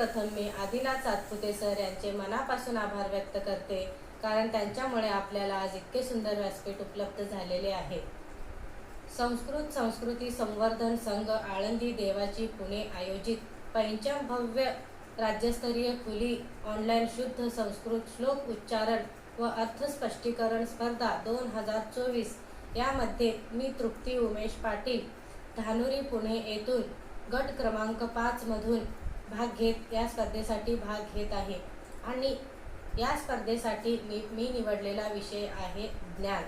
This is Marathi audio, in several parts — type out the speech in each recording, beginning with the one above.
सर्वप्रथम मी आदिनाथ सातपुते सर यांचे मनापासून आभार व्यक्त करते कारण त्यांच्यामुळे आपल्याला आज इतके सुंदर व्यासपीठ उपलब्ध झालेले आहे. संस्कृत संस्कृती संवर्धन संघ आळंदी देवाची पुणे आयोजित पंचम भव्य राज्यस्तरीय खुली ऑनलाईन शुद्ध संस्कृत श्लोक उच्चारण व अर्थस्पष्टीकरण स्पर्धा दोन हजार चोवीस यामध्ये मी तृप्ती उमेश पाटील धानुरी पुणे येथून गट क्रमांक पाचमधून भाग घेत या स्पर्धेसाठी भाग घेत आहे. आणि या स्पर्धेसाठी मी मी निवडलेला विषय आहे ज्ञान.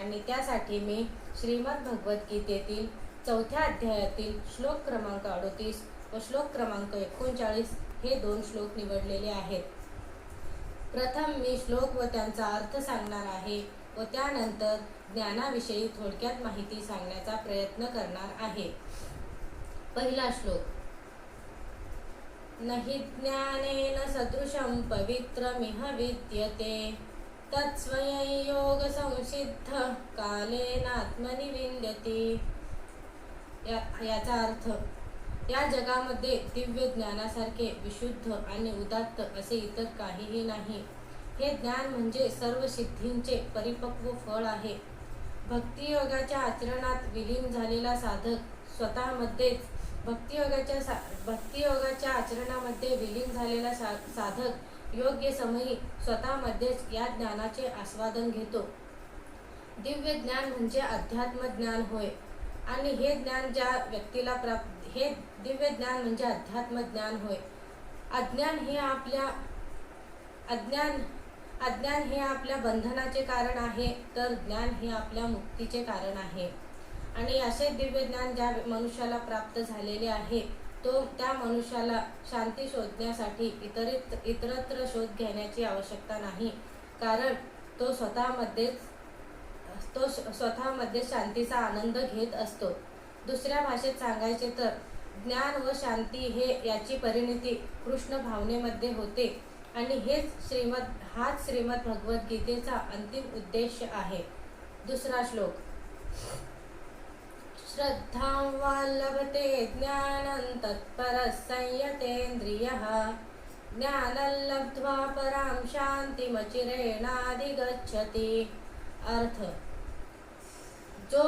आणि त्यासाठी मी श्रीमद भगवद्गीतेतील चौथ्या अध्यायातील श्लोक क्रमांक अडोतीस व श्लोक क्रमांक एकोणचाळीस हे दोन श्लोक निवडलेले आहेत. प्रथम मी श्लोक व त्यांचा अर्थ सांगणार आहे व त्यानंतर ज्ञानाविषयी थोडक्यात माहिती सांगण्याचा प्रयत्न करणार आहे. पहिला श्लोक नहि ज्ञानेन सदृशं पवित्रमिह विद्यते। तत्स्वयं योगसंसिद्ध कालेनात्मनि विन्द्यते या याचा अर्थ या जगामध्ये दिव्य ज्ञानासारखे विशुद्ध आणि उदात्त असे इतर काहीही नाही. हे ज्ञान म्हणजे सर्व सिद्धींचे परिपक्व फळ आहे. भक्तियोगाच्या आचरणात विलीन झालेला साधक स्वतःमध्येच भक्तियोगाच्या सा भक्तियोगाच्या आचरणामध्ये विलीन झालेला सा साधक योग्य समयी स्वतःमध्येच या ज्ञानाचे आस्वादन घेतो. दिव्य ज्ञान म्हणजे अध्यात्म ज्ञान होय. आणि हे ज्ञान ज्या व्यक्तीला प्राप्त हे दिव्य ज्ञान म्हणजे अध्यात्म ज्ञान होय. अज्ञान हे आपल्या अज्ञान अज्ञान हे आपल्या बंधनाचे कारण आहे तर ज्ञान हे आपल्या मुक्तीचे कारण आहे. आणि असे दिव्य ज्ञान ज्या मनुष्याला प्राप्त झालेले आहे तो त्या मनुष्याला शांती शोधण्यासाठी इतरित इतरत्र शोध घेण्याची आवश्यकता नाही. कारण तो स्वतःमध्येच तो श- स्वतःमध्ये शांतीचा आनंद घेत असतो. दुसऱ्या भाषेत सांगायचे तर ज्ञान व शांती हे याची परिणती कृष्ण भावनेमध्ये होते. आणि हेच श्रीमद हाच श्रीमद भगवद्गीतेचा अंतिम उद्देश आहे. दुसरा श्लोक. श्रद्धां वा लभते ज्ञानं तत्परः संयतेन्द्रियः ज्ञानं लब्ध्वा परां शान्तिमचिरेणाधिगच्छति। अर्थ। जो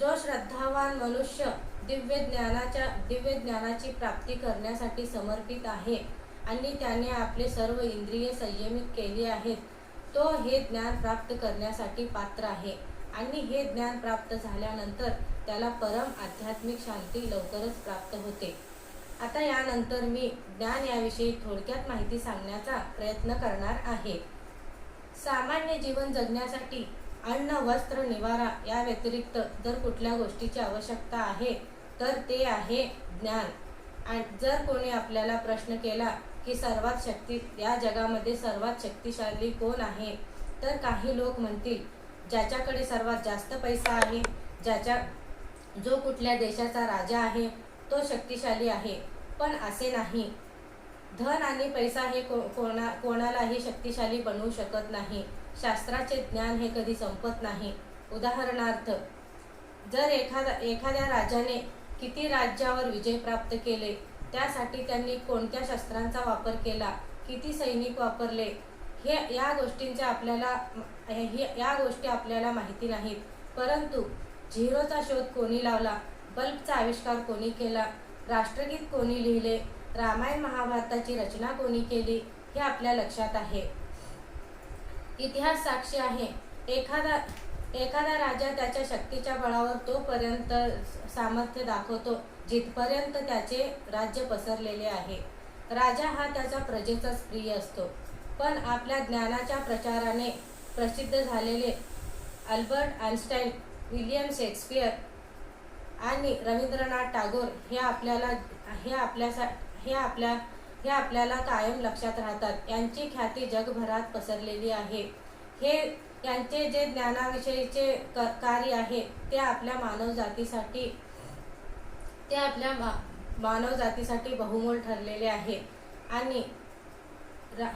जो श्रद्धावान मनुष्य दिव्य ज्ञानाच्या दिव्य ज्ञानाची प्राप्ती करण्यासाठी समर्पित आहे आणि त्याने आपले सर्व इंद्रिय संयमित केली आहेत तो हे ज्ञान प्राप्त करण्यासाठी पात्र आहे. आणि हे ज्ञान प्राप्त झाल्यानंतर त्याला परम आध्यात्मिक शांती लवकरच प्राप्त होते. आता यानंतर मी ज्ञान याविषयी थोडक्यात माहिती सांगण्याचा प्रयत्न करणार आहे. सामान्य जीवन जगण्यासाठी अन्न वस्त्र निवारा या व्यतिरिक्त जर कुठल्या गोष्टीची आवश्यकता आहे तर ते आहे ज्ञान. आणि जर कोणी आपल्याला प्रश्न केला की सर्वात शक्ती या जगामध्ये सर्वात शक्तिशाली कोण आहे तर काही लोक म्हणतील ज्याच्याकडे सर्वात जास्त पैसा आहे ज्याच्या जो कुठल्या देशाचा राजा आहे तो शक्तिशाली आहे. पण असे नाही. धन आणि पैसा हे को कोणा कोणालाही शक्तिशाली बनवू शकत नाही. शास्त्राचे ज्ञान हे कधी संपत नाही. उदाहरणार्थ जर एखादा एखाद्या राजाने किती राज्यावर विजय प्राप्त केले त्यासाठी त्यांनी कोणत्या शस्त्रांचा वापर केला किती सैनिक वापरले हे या गोष्टींच्या आपल्याला हे या गोष्टी आपल्याला माहिती नाहीत. परंतु झिरोचा शोध कोणी लावला? बल्बचा आविष्कार कोणी केला? राष्ट्रगीत कोणी लिहिले? रामायण महाभारताची रचना कोणी केली? हे आपल्या लक्षात आहे. इतिहास साक्षी आहे. एखादा एखादा राजा त्याच्या शक्तीच्या बळावर तोपर्यंत सामर्थ्य दाखवतो जिथपर्यंत त्याचे राज्य पसरलेले आहे. राजा हा त्याचा प्रजेचाच प्रिय असतो. पण आपल्या ज्ञानाच्या प्रचाराने प्रसिद्ध झालेले अल्बर्ट आइन्स्टाईन विलियम शेक्सपियर आणि रवींद्रनाथ टागोर हे आपल्याला हे आपल्यासा हे आपल्या हे आपल्याला कायम लक्षात राहतात. यांची ख्याती जगभरात पसरलेली आहे. हे यांचे जे ज्ञानाविषयीचे क कार्य आहे ते आपल्या मानवजातीसाठी ते आपल्या मा मानवजातीसाठी बहुमोल ठरलेले आहे. आणि रा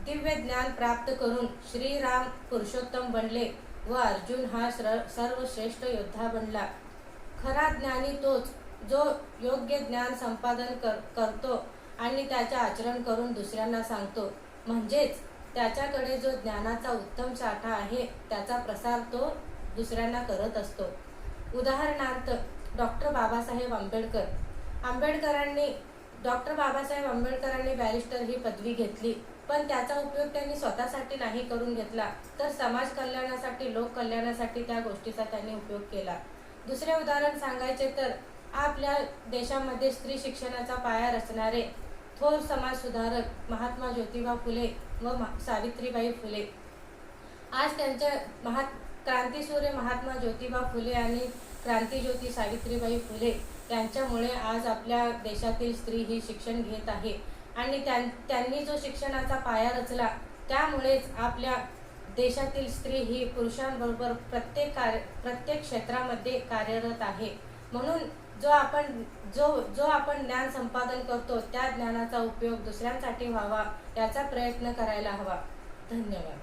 दिव्य ज्ञान प्राप्त करून श्रीराम पुरुषोत्तम बनले व अर्जुन हा सर्वश्रेष्ठ योद्धा बनला. खरा ज्ञानी तोच जो योग्य ज्ञान संपादन कर करतो आणि त्याचे आचरण करून दुसऱ्यांना सांगतो. म्हणजेच त्याच्याकडे जो ज्ञानाचा उत्तम साठा आहे त्याचा प्रसार तो दुसऱ्यांना करत असतो. उदाहरणार्थ डॉक्टर बाबासाहेब आंबेडकर. आंबेडकरांनी डॉक्टर बाबासाहेब आंबेडकरांनी बॅरिस्टर ही पदवी घेतली. पण त्याचा उपयोग त्यांनी स्वतःसाठी नाही करून घेतला. तर समाज कल्याणासाठी लोक कल्याणासाठी त्या गोष्टीचा त्यांनी उपयोग केला. दुसरे उदाहरण सांगायचे तर आपल्या देशामध्ये स्त्री शिक्षणाचा पाया रचणारे थोर समाज सुधारक महात्मा ज्योतिबा फुले व सावित्रीबाई फुले. आज त्यांच्या महा क्रांतीसूर्य महात्मा ज्योतिबा फुले आणि क्रांतीज्योती सावित्रीबाई फुले यांच्यामुळे आज आपल्या देशातील स्त्री ही शिक्षण घेत आहे. आणि त्यां त्यांनी जो शिक्षणाचा पाया रचला त्यामुळेच आपल्या देशातील स्त्री ही पुरुषांबरोबर प्रत्येक कार्य प्रत्येक क्षेत्रामध्ये कार्यरत आहे. म्हणून जो आपण जो जो आपण ज्ञान संपादन करतो त्या ज्ञानाचा उपयोग दुसऱ्यांसाठी व्हावा याचा प्रयत्न करायला हवा. धन्यवाद.